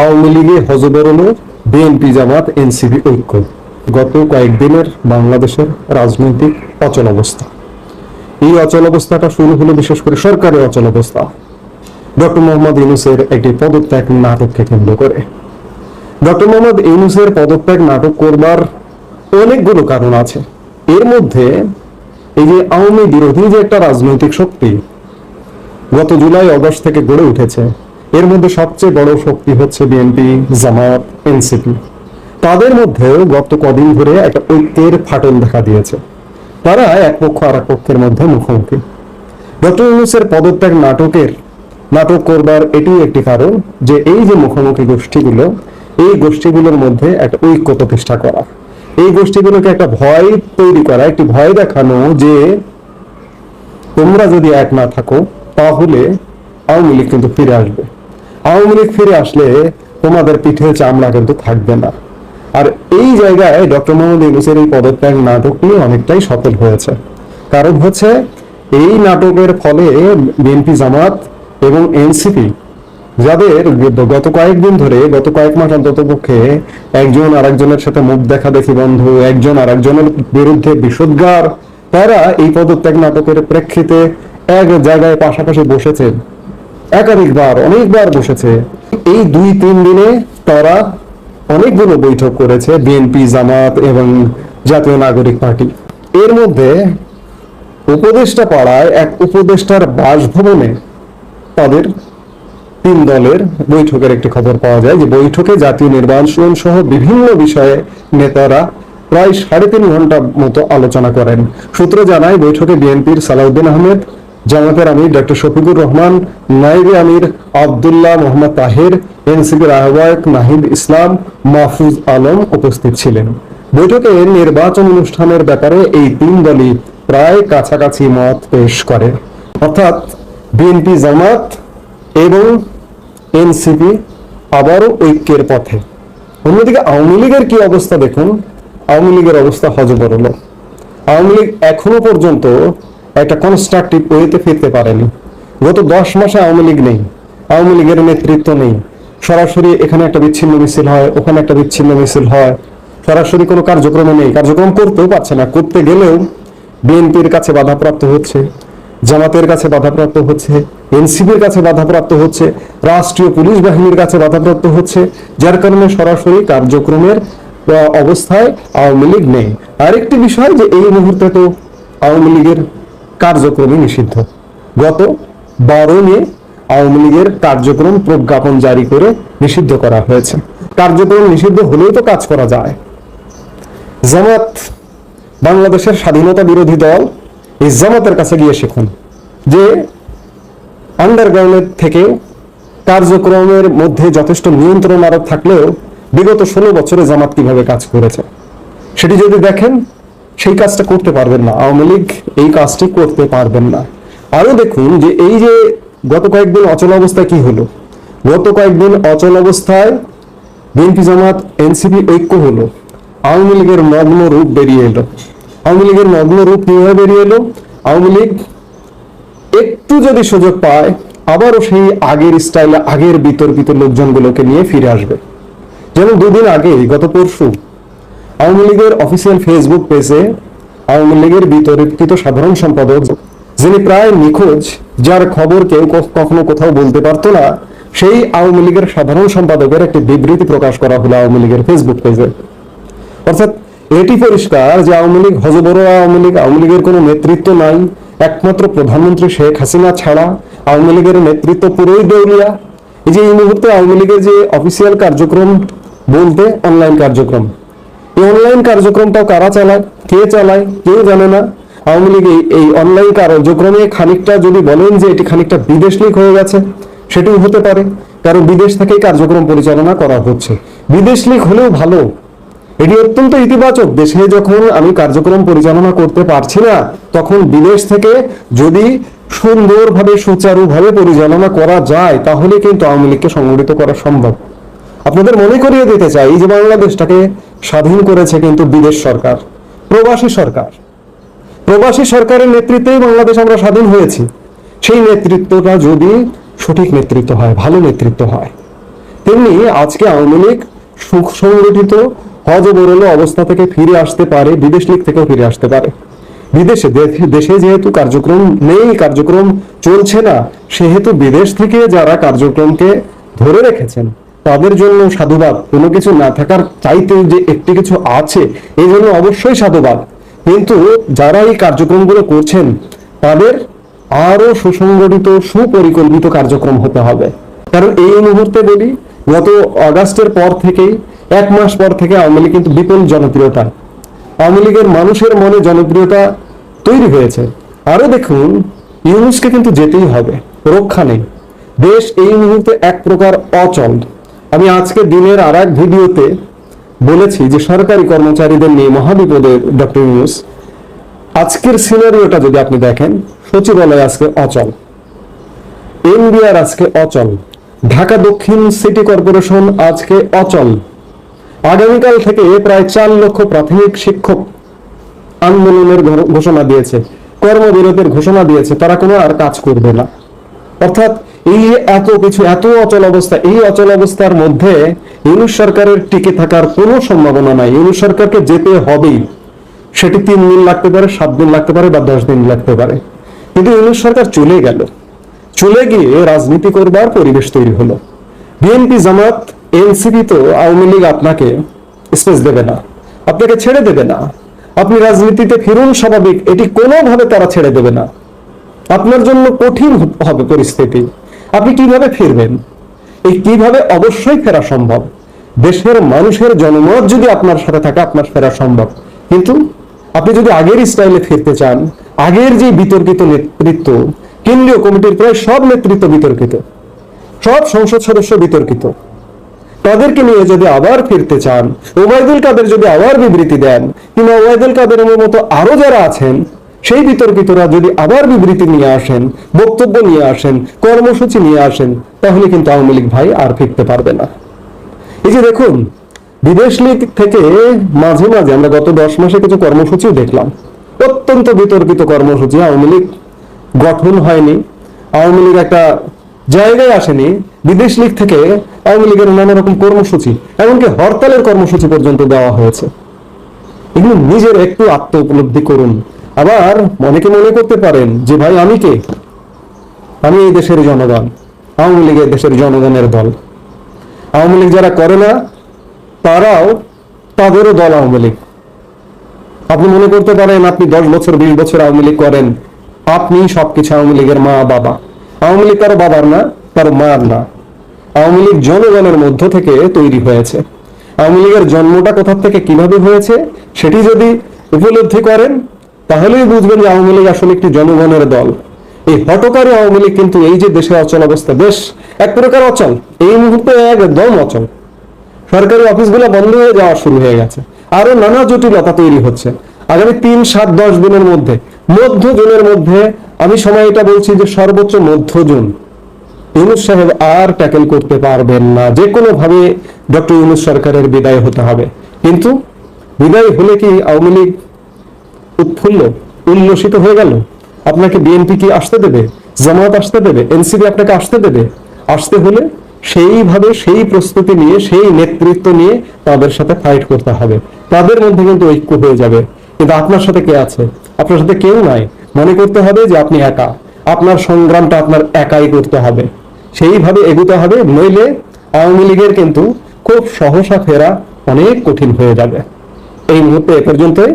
আওয়ামী লীগে হজবরল বিএনপি জামাত এনসিপি ঐক্য। গত কয়েকদিনের বাংলাদেশের রাজনৈতিক অচল অবস্থা। এই অচল অবস্থাটা শুরু হলো বিশেষ করে সরকারের অচল অবস্থা। ডক্টর মোহাম্মদ ইউনুসের একটি পদত্যাগ নাটককে কেন্দ্র করে। ডক্টর মোহাম্মদ ইউনুসের পদত্যাগ নাটক করবার অনেকগুলো কারণ আছে। এর মধ্যে এই যে আওয়ামী বিরোধী যে একটা রাজনৈতিক শক্তি গত জুলাই, অগস্ট থেকে গড়ে উঠেছে এর মধ্যে সবচেয়ে বড় শক্তি হচ্ছে বিএনপি জামাত এনসিপি। তাদের মধ্যেও গত কদিন ধরে একটা ঐক্যের ফাটল দেখা দিয়েছে। তারা এক পক্ষ আর এক পক্ষের মধ্যে মুখোমুখি। ডক্টর ইউনুসের পদত্যাগ নাটকের, নাটক করবার এটিও একটি কারণ যে এই যে মুখোমুখি গোষ্ঠীগুলো, এই গোষ্ঠীগুলোর মধ্যে একটা ঐক্য প্রতিষ্ঠা করা। এই গোষ্ঠীগুলোকে একটা ভয় তৈরি করা, একটি ভয় দেখানো যে তোমরা যদি এক না থাকো, তাহলে আওয়ামী লীগ কিন্তু ফিরে আসবে। আওয়ামী লীগ ফিরে আসলে তোমাদের পিঠে চামড়া কিন্তু থাকবে না। আর এই জায়গায় ডক্টর মোহাম্মদ ইউনুসের এই পদত্যাগ নাটকটি অনেকটাই সফল হয়েছে। কারণ হচ্ছে, এই নাটকের ফলে বিএনপি জামাত এবং এনসিপি, যাদের গত কয়েকদিন ধরে, গত কয়েক মাস অন্তত পক্ষে একজন আরেকজনের সাথে মুখ দেখা দেখি বন্ধু, একজন আরেকজনের বিরুদ্ধে বিষোদ্গার, তারা এই পদত্যাগ নাটকের প্রেক্ষিতে এক জায়গায় পাশাপাশি বসেছেন। একাধিকবার, অনেকবার বসেছে। এই দুই, তিন দিনে তারা অনেকগুলো বৈঠক করেছে বিএনপি জামাত এবং জাতীয় নাগরিক পার্টি। এর মধ্যে উপদেষ্টা পাড়ায় এক উপদেষ্টার বাসভবনে তাদের তিন দলের বৈঠকের একটি খবর পাওয়া যায় যে বৈঠকে জাতীয় নির্বাচন সহ বিভিন্ন বিষয়ে নেতারা প্রায় সাড়ে তিন ঘণ্টা মতো আলোচনা করেন। সূত্র জানায় বৈঠকে বিএনপির সালাউদ্দিন আহমেদ জামাতের আমির ডক্টর শফিকুর রহমান নাইবে আমির আবদুল্লাহ মোহাম্মদ তাহের, এনসিপির আহ্বায়ক নাহিদ ইসলাম, মাহফুজ আলম উপস্থিত ছিলেন। বৈঠকে নির্বাচন অনুষ্ঠানের ব্যাপারে এই তিন দলই প্রায় কাছাকাছি মত পেশ করে। অর্থাৎ বিএনপি জামাত এবং এনসিপি আবারও ঐক্যের পথে। অন্যদিকে আওয়ামী লীগের কি অবস্থা দেখুন? আওয়ামী লীগের অবস্থা হজবরল। আওয়ামী লীগ এখনও পর্যন্ত একটা কনস্ট্রাকটিভ ওয়েতে ফিরতে পারেনি। গত দশ মাসে আওয়ামী লীগ নেই, আওয়ামী লীগের নেতৃত্ব নেই। সরাসরি এখানে একটা বিচ্ছিন্ন মিছিল হয়, ওখানে একটা বিচ্ছিন্ন মিছিল হয়। সরাসরি কোনো কার্যক্রমে নেই, কার্যক্রম করতেও পারছে না। করতে গেলেও বিএনপির কাছে বাধাপ্রাপ্ত হচ্ছে, জামাতের কাছে বাধাপ্রাপ্ত হচ্ছে, এনসিপির কাছে বাধাপ্রাপ্ত হচ্ছে, রাষ্ট্রীয় পুলিশ বাহিনীর কাছে বাধাপ্রাপ্ত হচ্ছে, যার কারণে সরাসরি কার্যক্রমের অবস্থায় আওয়ামী লীগ নেই। আরেকটি বিষয় যে এই মুহূর্তে তো আওয়ামী লীগের কার্যক্রমই নিষিদ্ধ। গত বারো মে আওয়ামী লীগের কার্যক্রম প্রজ্ঞাপন জারি করে নিষিদ্ধ করা হয়েছে। কার্যক্রম নিষিদ্ধ হলেও তো কাজ করা যায়। জামাত বাংলাদেশের স্বাধীনতা বিরোধী দল এই জামাতের কাছে গিয়ে শিখুন যে আন্ডারগ্রাউন্ডের থেকে কার্যক্রমের মধ্যে যথেষ্ট নিয়ন্ত্রণ আরোপ থাকলেও বিগত ষোলো বছরে জামাত কীভাবে কাজ করেছে, সেটি যদি দেখেন সেই কাজটা করতে পারবেন না। আওয়ামী লীগ এই কাজটি করতে পারবেন না। আরও দেখুন যে এই যে গত কয়েকদিন অচল অবস্থায় কি হলো? গত কয়েকদিন অচল অবস্থায় বিএনপি জামাত, এনসিপি ঐক্য হলো। আওয়ামী লীগের নগ্ন রূপ বেরিয়ে এলো। আওয়ামী লীগের নগ্ন রূপ কীভাবে বেরিয়ে এলো? আওয়ামী লীগ একটু যদি সুযোগ পায়, আবারও সেই আগের স্টাইলে আগের বিতর্কিত লোকজনগুলোকে নিয়ে ফিরে আসবে। যেমন দুদিন আগে গত পরশু আওয়ামী লীগের অফিসিয়াল ফেসবুক পেজে আওয়ামী লীগের বিতর্কিত সাধারণ সম্পাদক যিনি প্রায় নিখোঁজ, যার খবর কেউ কখনো কোথাও বলতে পারতো না, সেই আওয়ামী লীগের সাধারণ সম্পাদকের একটি বিবৃতি প্রকাশ করা হলো আওয়ামী লীগের ফেসবুক পেজে। অর্থাৎ এটি পরিষ্কার যে আওয়ামী লীগ হজবর আওয়ামী লীগ, আওয়ামী লীগের কোনো নেতৃত্ব নাই, একমাত্র প্রধানমন্ত্রী শেখ হাসিনা ছাড়া আওয়ামী লীগের নেতৃত্ব পুরোই দেউলিয়া। এই যে এই মুহূর্তে আওয়ামী লীগের যে অফিসিয়াল কার্যক্রম বলতে অনলাইন কার্যক্রম এই অনলাইন কার্যক্রমটাও কারা চালায়? কে চালায়? কেউ জানে না। আওয়ামী লীগ এই- অনলাইন কার্যক্রমে খানিকটা যদি বলেন যে এটি খানিকটা বিদেশ লীগ হয়ে গেছে, সেটিও হতে পারে। কারণ বিদেশ থেকেই কার্যক্রম পরিচালনা করা হচ্ছে। বিদেশ লীগ হলেও ভালো। এটি অত্যন্ত ইতিবাচক। দেশে যখন আমি কার্যক্রম পরিচালনা করতে পারছি না, তখন বিদেশ থেকে যদি সুন্দরভাবে, সুচারুভাবে পরিচালনা করা যায়, তাহলে কিন্তু আওয়ামী লীগকে সংগঠিত করা সম্ভব। আপনাদের মনে করিয়ে দিতে চাই যে বাংলাদেশটাকে স্বাধীন করেছে কিন্তু বিদেশ সরকার, প্রবাসী সরকার। প্রবাসী সরকারের নেতৃত্বেই বাংলাদেশ আমরা স্বাধীন হয়েছি। সেই নেতৃত্বটা যদি সঠিক নেতৃত্ব হয়, ভালো নেতৃত্ব হয়, তেমনি আজকে আওয়ামী লীগ সুসংগঠিত হজবরল অবস্থা থেকে ফিরে আসতে পারে, বিদেশ লীগ থেকেও ফিরে আসতে পারে। বিদেশে দেশে যেহেতু কার্যক্রম নেই, কার্যক্রম চলছে না, সেহেতু বিদেশ থেকে যারা কার্যক্রমকে ধরে রেখেছেন তাদের জন্য সাধুবাদ। কোনো কিছু না থাকার চাইতে যে একটি কিছু আছে, এই জন্য অবশ্যই সাধুবাদ। কিন্তু যারা এই কার্যক্রমগুলো করছেন, তাদের আরও সুসংগঠিত, সুপরিকল্পিত কার্যক্রম হতে হবে। কারণ এই মুহূর্তে বলি, গত অগাস্টের পর থেকেই, এক মাস পর থেকে আওয়ামী লীগ কিন্তু বিপুল জনপ্রিয়তা। আওয়ামী লীগের মানুষের মনে জনপ্রিয়তা তৈরি হয়েছে। আরও দেখুন, ইউনুসকে কিন্তু যেতেই হবে, রক্ষা নেই। দেশ এই মুহূর্তে এক প্রকার অচল। আমি আজকে দিনের আর এক ভিডিওতে বলেছি যে সরকারি কর্মচারীদের নিয়ে মহাবিপদে ডক্টর ইউনুস। আজকের সিনারিওটা যদি আপনি দেখেন, সচিবালয় আজকে অচল। এনবিআর আজকে অচল। ঢাকা দক্ষিণ সিটি কর্পোরেশন আজকে অচল। আগামীকাল থেকে প্রায় চার লক্ষ প্রাথমিক শিক্ষক আন্দোলনের ঘোষণা দিয়েছে, কর্মবিরতির ঘোষণা দিয়েছে, তারা কোনো আর কাজ করবে না। অর্থাৎ এই এত কিছু, এত অচল অবস্থা, এই অচল অবস্থার মধ্যে ইউনুস সরকারের টিকে থাকার কোনো সম্ভাবনা নাই। ইউনুস সরকারকে যেতে হবেই। সেটি তিন দিন লাগতে পারে, সাত দিন লাগতে পারে বা দশ দিন লাগতে পারে। কিন্তু ইউনুস সরকার চলে গেল। চলে গিয়ে রাজনীতি করবার পরিবেশ তৈরি হলো। বিএনপি জামাত, এনসিপি তো আওয়ামী লীগ আপনাকে স্পেস দেবে না, আপনাকে ছেড়ে দেবে না। আপনি রাজনীতিতে ফিরুন স্বাভাবিক, এটি কোনোভাবে তারা ছেড়ে দেবে না। আপনার জন্য কঠিন হবে পরিস্থিতি। আপনি কীভাবে ফিরবেন? এই কীভাবে অবশ্যই ফেরা সম্ভব? দেশের মানুষের জনমত যদি আপনার সাথে থাকে, আপনার ফেরা সম্ভব। কিন্তু আপনি যদি আগের স্টাইলে ফিরতে চান, আগের যে বিতর্কিত নেতৃত্ব, কেন্দ্রীয় কমিটির প্রায় সব নেতৃত্ব বিতর্কিত। সব সংসদ সদস্য বিতর্কিত। তাদেরকে নিয়ে যদি আবার ফিরতে চান, ওবায়দুল কাদের যদি আবার বিবৃতি দেন, কিংবা ওবায়দুল কাদের মতো আরও যারা আছেন সেই বিতর্কিতরা যদি আবার বিবৃতি নিয়ে আসেন, বক্তব্য নিয়ে আসেন, কর্মসূচি নিয়ে আসেন, তাহলে কিন্তু আওয়ামী লীগ ভাই আর ফিরতে পারবে না। এই যে দেখুন, বিদেশ লীগ থেকে মাঝে মাঝে আমরা গত দশ মাসে কিছু কর্মসূচিও দেখলাম। অত্যন্ত বিতর্কিত কর্মসূচি আওয়ামী লীগ গঠন হয়নি। আওয়ামী লীগ একটা জায়গায় আসেনি। বিদেশ লীগ থেকে আওয়ামী লীগের নানা রকম কর্মসূচি, এমনকি হরতালের কর্মসূচি পর্যন্ত দেওয়া হয়েছে। এগুলো নিজের একটু আত্ম উপলব্ধি করুন। আবার অনেকে মনে করতে পারেন যে, ভাই, আমি কে? আমি এই দেশের জনগণ, আওয়ামী লীগের দেশের জনগণের দল। আওয়ামী লীগ যারা করে না, তারাও তাদেরও দল আওয়ামী লীগ। আপনি মনে করতে পারেন, আপনি দশ বছর, বিশ বছর আওয়ামী লীগ করেন, আপনি সবকিছু আওয়ামী লীগের মা, বাবা। আওয়ামী লীগ কারও বাবার না, কারও মার না। আওয়ামী লীগ জনগণের মধ্য থেকে তৈরি হয়েছে। আওয়ামী লীগের জন্মটা কোথা থেকে কীভাবে হয়েছে, সেটি যদি উপলব্ধি করেন তাহলেই বুঝবেন যে আওয়ামী লীগ আসলে একটি জনগণের দল। এই হটকারী আওয়ামী লীগ কিন্তু এই যে দেশের অচল অবস্থা, বেশ এক প্রকার অচল। এই মুহূর্তে একদম অচল। সরকারি অফিসগুলো বন্ধ হয়ে যাওয়া শুরু হয়ে গেছে। আরও নানা জটিলতা তৈরি হচ্ছে। আগামী তিন, সাত, দশ দিনের মধ্যে, মধ্য জুনের মধ্যে, আমি সময় এটা বলছি যে সর্বোচ্চ মধ্য জুন। ইউনুস সাহেব আর ট্যাকেল করতে পারবেন না। যে কোনো ভাবে ডক্টর ইউনুস সরকারের বিদায় হতে হবে। কিন্তু বিদায় হলে কি আওয়ামী লীগ উৎফুল্ল, উল্লসিত হয়ে গেল। আপনাকে বিএনপি কি আসতে দেবে? জামাত আসতে দেবে? এনসিপি আপনাকে আসতে দেবে? আসতে হলে সেইভাবে সেই প্রস্তুতি নিয়ে, সেই নেতৃত্ব নিয়ে তাদের সাথে ফাইট করতে হবে। তাদের মধ্যে কিন্তু ঐক্য হয়ে যাবে। কিন্তু আপনার সাথে কে আছে? আপনার সাথে কেউ নাই। মনে করতে হবে যে আপনি একা। আপনার সংগ্রামটা আপনার একাই করতে হবে। সেইভাবে এগুতে হবে, নইলে আওয়ামী লীগের কিন্তু খুব সহসা ফেরা অনেক কঠিন হয়ে যাবে। এই মুহূর্তে এ পর্যন্তই।